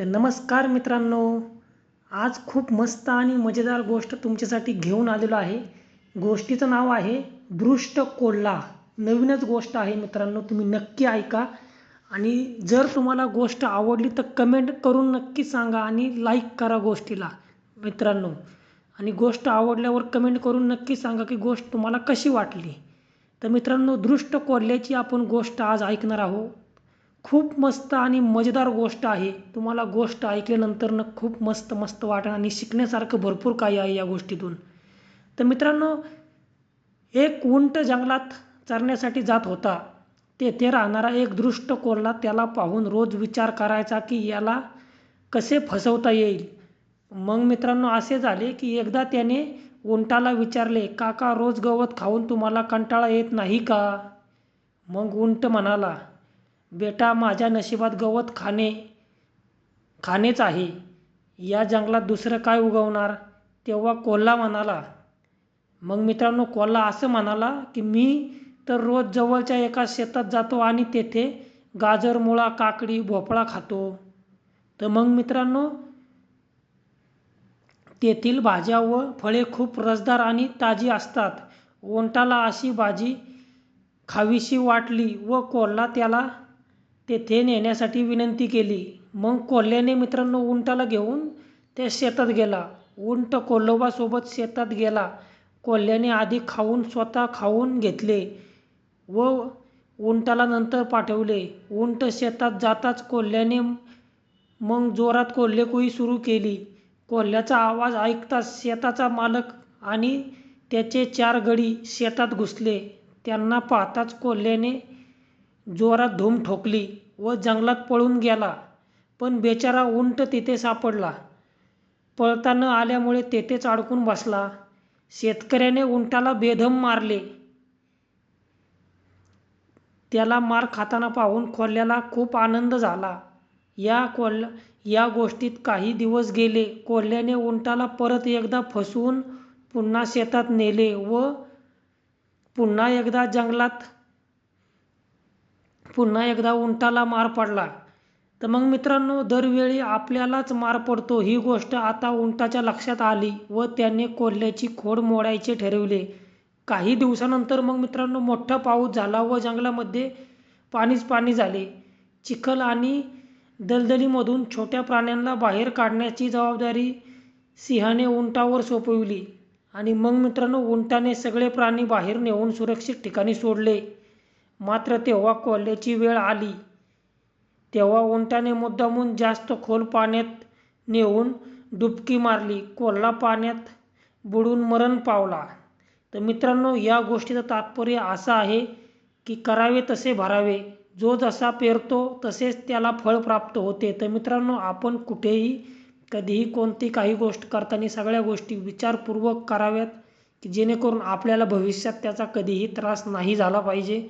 तर नमस्कार मित्रांनो आज खूप मस्त आणि मजेदार गोष्ट तुमच्यासाठी घेऊन आलेलो आहे. गोष्टीचं नाव आहे दृष्ट कोल्हा. नवीनच गोष्ट आहे मित्रांनो तुम्ही नक्की ऐका. आणि जर तुम्हाला गोष्ट आवडली तर कमेंट करून नक्की सांगा आणि लाईक करा गोष्टीला मित्रांनो. आणि गोष्ट आवडल्यावर कमेंट करून नक्की सांगा की गोष्ट तुम्हाला कशी वाटली. तर मित्रांनो दृष्ट कोल्ह्याची आपण गोष्ट आज ऐकणार आहोत. खूप मस्त आणि मजेदार गोष्ट आहे. तुम्हाला गोष्ट ऐकल्यानंतर न खूप मस्त मस्त वाटणं आणि शिकण्यासारखं भरपूर काही आहे या गोष्टीतून. तर मित्रांनो एक उंट जंगलात चरण्यासाठी जात होता. तेथे राहणारा एक दृष्ट कोल्हा त्याला पाहून रोज विचार करायचा की याला कसे फसवता येईल. मग मित्रांनो असे झाले की एकदा त्याने उंटाला विचारले काका रोज गवत खाऊन तुम्हाला कंटाळा येत नाही का? मग उंट म्हणाला बेटा माझ्या नशिबात गवत खाणे खाणेच आहे. या जंगलात दुसरं काय उगवणार? तेव्हा कोल्हा म्हणाला मग मित्रांनो कोल्हा असं म्हणाला की मी तर रोज जवळच्या एका शेतात जातो आणि तेथे गाजर मुळा काकडी भोपळा खातो. तर मग मित्रांनो तेथील भाज्या व फळे खूप रसदार आणि ताजी असतात. ओंटाला अशी भाजी खावीशी वाटली व कोल्हा त्याला तेथे नेण्यासाठी विनंती केली. मग कोल्ह्याने मित्रांनो उंटाला घेऊन त्या शेतात गेला. उंट कोल्होबासोबत शेतात गेला. कोल्ह्याने आधी खाऊन स्वतः खाऊन घेतले व उंटाला नंतर पाठवले. उंट शेतात जाताच कोल्ह्याने मग जोरात कोल्हेकुई सुरू केली. कोल्ह्याचा आवाज ऐकताच शेताचा मालक आणि त्याचे चार गडी शेतात घुसले. त्यांना पाहताच कोल्ह्याने जोरात धूम ठोकली व जंगलात पळून गेला. पण बेचारा उंट तिथे सापडला. पळता न आल्यामुळे तेथेच अडकून बसला. शेतकऱ्याने उंटाला बेधम मारले. त्याला मार खाताना पाहून कोल्ह्याला खूप आनंद झाला. या कोल्हा या गोष्टीत काही दिवस गेले. कोल्ह्याने उंटाला परत एकदा फसवून पुन्हा शेतात नेले व पुन्हा एकदा जंगलात पुन्हा एकदा उंटाला मार पडला. तर मग मित्रांनो दरवेळी आपल्यालाच मार पडतो ही गोष्ट आता उंटाच्या लक्षात आली व त्याने कोल्ह्याची खोड मोडायचे ठरवले. काही दिवसानंतर मग मित्रांनो मोठा पाऊस झाला व जंगलामध्ये पाणीच पाणी झाले. चिखल आणि दलदलीमधून छोट्या प्राण्यांना बाहेर काढण्याची जबाबदारी सिंहाने उंटावर सोपविली आणि मग मित्रांनो उंटाने सगळे प्राणी बाहेर नेऊन सुरक्षित ठिकाणी सोडले. मात्र तेव्हा कोल्ह्याची वेळ आली. तेव्हा उंटाने मुद्दामून जास्त खोल पाण्यात नेऊन डुबकी मारली. कोल्हा पाण्यात बुडून मरण पावला. तर मित्रांनो या गोष्टीचं तात्पर्य असं आहे की करावे तसे भरावे. जो जसा पेरतो तसेच त्याला फळ प्राप्त होते. तर मित्रांनो आपण कुठेही कधीही कोणती काही गोष्ट करताना सगळ्या गोष्टी विचारपूर्वक कराव्यात की जेणेकरून आपल्याला भविष्यात त्याचा कधीही त्रास नाही झाला पाहिजे.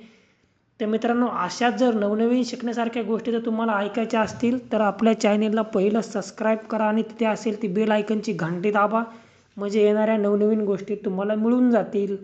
तर मित्रांनो अशाच जर नवनवीन शिकण्यासारख्या गोष्टी जर तुम्हाला ऐकायच्या असतील तर आपल्या चॅनेलला पहिलं सबस्क्राईब करा आणि तिथे असेल ती बेल आयकनची घंटी दाबा. म्हणजे येणाऱ्या नवनवीन गोष्टी तुम्हाला मिळून जातील.